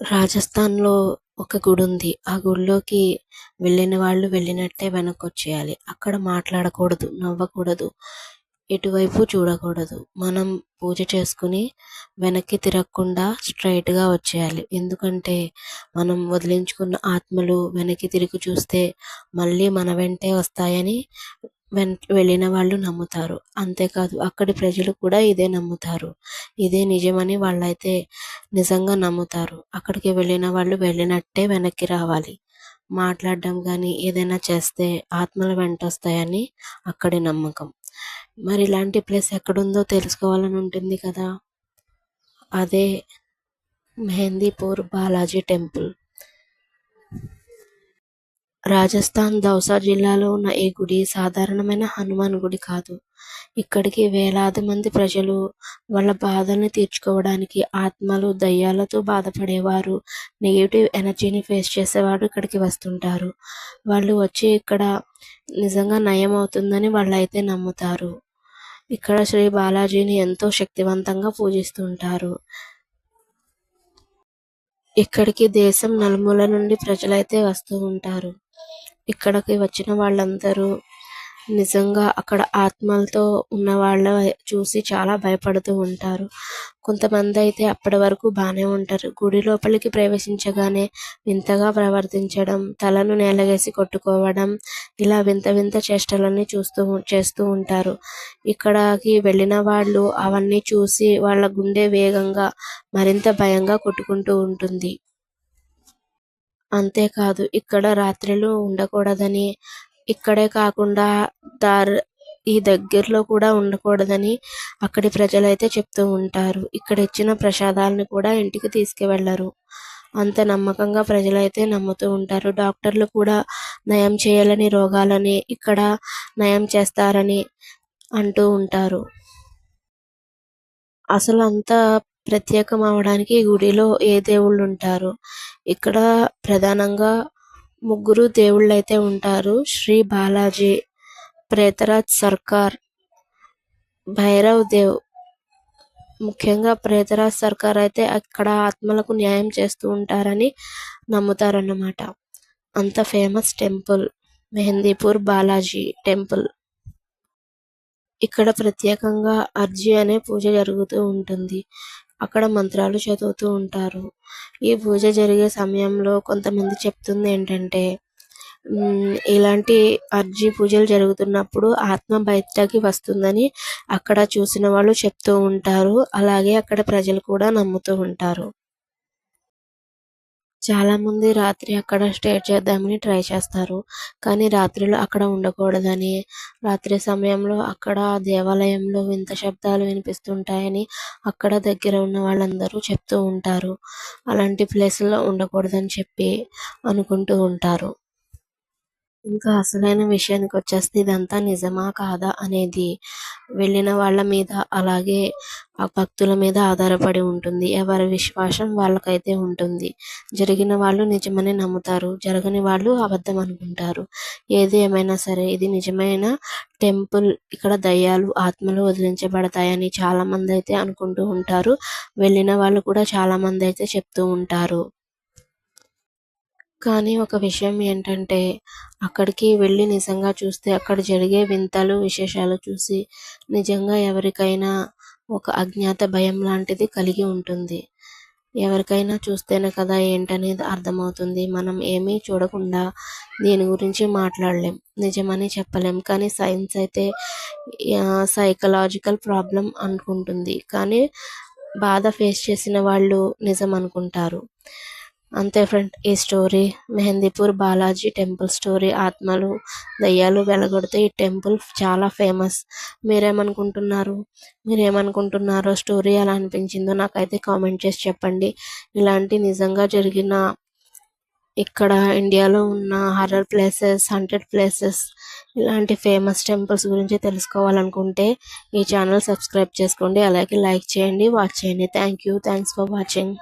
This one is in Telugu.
రాజస్థాన్‌లో ఒక గుడి ఉంది ఆ గుడిలోకి వెళ్ళిన వాళ్ళు వెళ్ళినట్టే వెనక్కొచ్చేయాలి. అక్కడ మాట్లాడకూడదు, నవ్వకూడదు, ఎటువైపు చూడకూడదు. మనం పూజ చేసుకుని వెనక్కి తిరగకుండా స్ట్రైట్గా వచ్చేయాలి. ఎందుకంటే మనం వదిలించుకున్న ఆత్మలు వెనక్కి తిరిగి చూస్తే మళ్ళీ మన వెంటే వస్తాయని వెళ్ళిన వాళ్ళు నమ్ముతారు. అంతేకాదు అక్కడి ప్రజలు కూడా ఇదే నమ్ముతారు. ఇదే నిజమని వాళ్ళైతే నిజంగా నమ్ముతారు. అక్కడికి వెళ్ళిన వాళ్ళు వెళ్ళినట్టే వెనక్కి రావాలి. మాట్లాడడం కానీ ఏదైనా చేస్తే ఆత్మలు వెంటొస్తాయని అక్కడి నమ్మకం. మరి ఇలాంటి ప్లేస్ ఎక్కడుందో తెలుసుకోవాలని ఉంటుంది కదా! అదే మెహందీపూర్ బాలాజీ టెంపుల్. రాజస్థాన్ దౌసా జిల్లాలో ఉన్న ఈ గుడి సాధారణమైన హనుమాన్ గుడి కాదు. ఇక్కడికి వేలాది మంది ప్రజలు వాళ్ళ బాధల్ని తీర్చుకోవడానికి ఆత్మలు, దయ్యాలతో బాధపడేవారు, నెగిటివ్ ఎనర్జీని ఫేస్ చేసేవారు ఇక్కడికి వస్తుంటారు. వాళ్ళు వచ్చి ఇక్కడ నిజంగా నయం అవుతుందని వాళ్ళైతే నమ్ముతారు. ఇక్కడ శ్రీ బాలాజీని ఎంతో శక్తివంతంగా పూజిస్తుంటారు. ఇక్కడికి దేశం నలుమూల నుండి ప్రజలైతే వస్తూ ఉంటారు. ఇక్కడికి వచ్చిన వాళ్ళందరూ నిజంగా అక్కడ ఆత్మలతో ఉన్న వాళ్ళ చూసి చాలా భయపడుతూ ఉంటారు. కొంతమంది అయితే అప్పటి వరకు బాగానే ఉంటారు. గుడి లోపలికి ప్రవేశించగానే వింతగా ప్రవర్తించడం, తలను నేలగేసి కొట్టుకోవడం, ఇలా వింత వింత చేష్టలన్నీ చూస్తూ చేస్తూ ఉంటారు. ఇక్కడకి వెళ్ళిన వాళ్ళు అవన్నీ చూసి వాళ్ళ గుండె వేగంగా మరింత భయంగా కొట్టుకుంటూ ఉంటుంది. అంతేకాదు ఇక్కడ రాత్రులు ఉండకూడదని, ఇక్కడే కాకుండా దార్ ఈ దగ్గరలో కూడా ఉండకూడదని అక్కడి ప్రజలైతే చెప్తూ ఉంటారు. ఇక్కడ ఇచ్చిన ప్రసాదాలను కూడా ఇంటికి తీసుకువెళ్ళరు. అంత నమ్మకంగా ప్రజలైతే నమ్ముతూ ఉంటారు. డాక్టర్లు కూడా నయం చేయాలని రోగాలని ఇక్కడ నయం చేస్తారని అంటూ ఉంటారు. అసలు అంత ప్రత్యేకం అవడానికి ఈ గుడిలో ఏ దేవుళ్ళు ఉంటారు? ఇక్కడ ప్రధానంగా ముగ్గురు దేవుళ్ళు అయితే ఉంటారు. శ్రీ బాలాజీ, ప్రేతరాజ్ సర్కార్, భైరవ్ దేవ్. ముఖ్యంగా ప్రేతరాజ్ సర్కార్ అయితే అక్కడ ఆత్మలకు న్యాయం చేస్తూ ఉంటారని నమ్ముతారన్నమాట. అంత famous temple Mehandipur Balaji temple. ఇక్కడ ప్రత్యేకంగా అర్జీ అనే పూజ జరుగుతూ ఉంటుంది. అక్కడ మంత్రాలు చదువుతూ ఉంటారు. ఈ పూజ జరిగే సమయంలో కొంతమంది చెప్తుంది ఏంటంటే ఇలాంటి అర్జీ పూజలు జరుగుతున్నప్పుడు ఆత్మ బయటకి వస్తుందని అక్కడ చూసిన వాళ్ళు చెప్తూ ఉంటారు. అలాగే అక్కడ ప్రజలు కూడా నమ్ముతూ ఉంటారు. చాలామంది రాత్రి అక్కడ స్టే చేద్దామని ట్రై చేస్తారు. కానీ రాత్రిలో అక్కడ ఉండకూడదని, రాత్రి సమయంలో అక్కడ దేవాలయంలో వింత శబ్దాలు వినిపిస్తుంటాయని అక్కడ దగ్గర ఉన్న వాళ్ళందరూ చెప్తూ ఉంటారు. అలాంటి ప్లేసుల్లో ఉండకూడదని చెప్పి అనుకుంటూ ఉంటారు. ఇంకా అసలైన విషయానికి వచ్చేస్తే ఇదంతా నిజమా? కాదా? అనేది వెళ్ళిన వాళ్ళ మీద అలాగే ఆ భక్తుల మీద ఆధారపడి ఉంటుంది. ఎవరి విశ్వాసం వాళ్ళకైతే ఉంటుంది. జరిగిన వాళ్ళు నిజమని నమ్ముతారు. జరగని వాళ్ళు అబద్ధం అనుకుంటారు. ఏది ఏమైనా సరే ఇది నిజమైన టెంపుల్. ఇక్కడ దయ్యాలు, ఆత్మలు వదిలించబడతాయని అయితే అనుకుంటూ ఉంటారు. వెళ్ళిన వాళ్ళు కూడా చాలామందైతే చెప్తూ ఉంటారు. కానీ ఒక విషయం ఏంటంటే అక్కడికి వెళ్ళి నిజంగా చూస్తే అక్కడ జరిగే వింతలు, విశేషాలు చూసి నిజంగా ఎవరికైనా ఒక అజ్ఞాత భయం లాంటిది కలిగి ఉంటుంది. ఎవరికైనా చూస్తేనే కదా ఏంటనేది అర్థమవుతుంది. మనం ఏమీ చూడకుండా దీని గురించి మాట్లాడలేం. నిజమని చెప్పలేం. కానీ సైన్స్ అయితే సైకలాజికల్ ప్రాబ్లం అనుకుంటుంది. కానీ బాధ ఫేస్ చేసిన వాళ్ళు నిజం అనుకుంటారు. అంతే ఫ్రెండ్ ఈ story Mehandipur Balaji temple story. ఆత్మలు, దయ్యాలు వెలగొడితే ఈ టెంపుల్ చాలా ఫేమస్. మీరేమనుకుంటున్నారు? మీరేమనుకుంటున్నారో స్టోరీ ఎలా అనిపించిందో నాకైతే కామెంట్ చేసి చెప్పండి. ఇలాంటి నిజంగా జరిగిన ఇక్కడ ఇండియాలో ఉన్న హారర్ ప్లేసెస్, హండ్రెడ్ ప్లేసెస్ ఇలాంటి ఫేమస్ టెంపుల్స్ గురించి తెలుసుకోవాలనుకుంటే ఈ ఛానల్ సబ్స్క్రైబ్ చేసుకోండి. అలాగే లైక్ చేయండి, వాచ్ చేయండి. Thank you. Thanks for watching.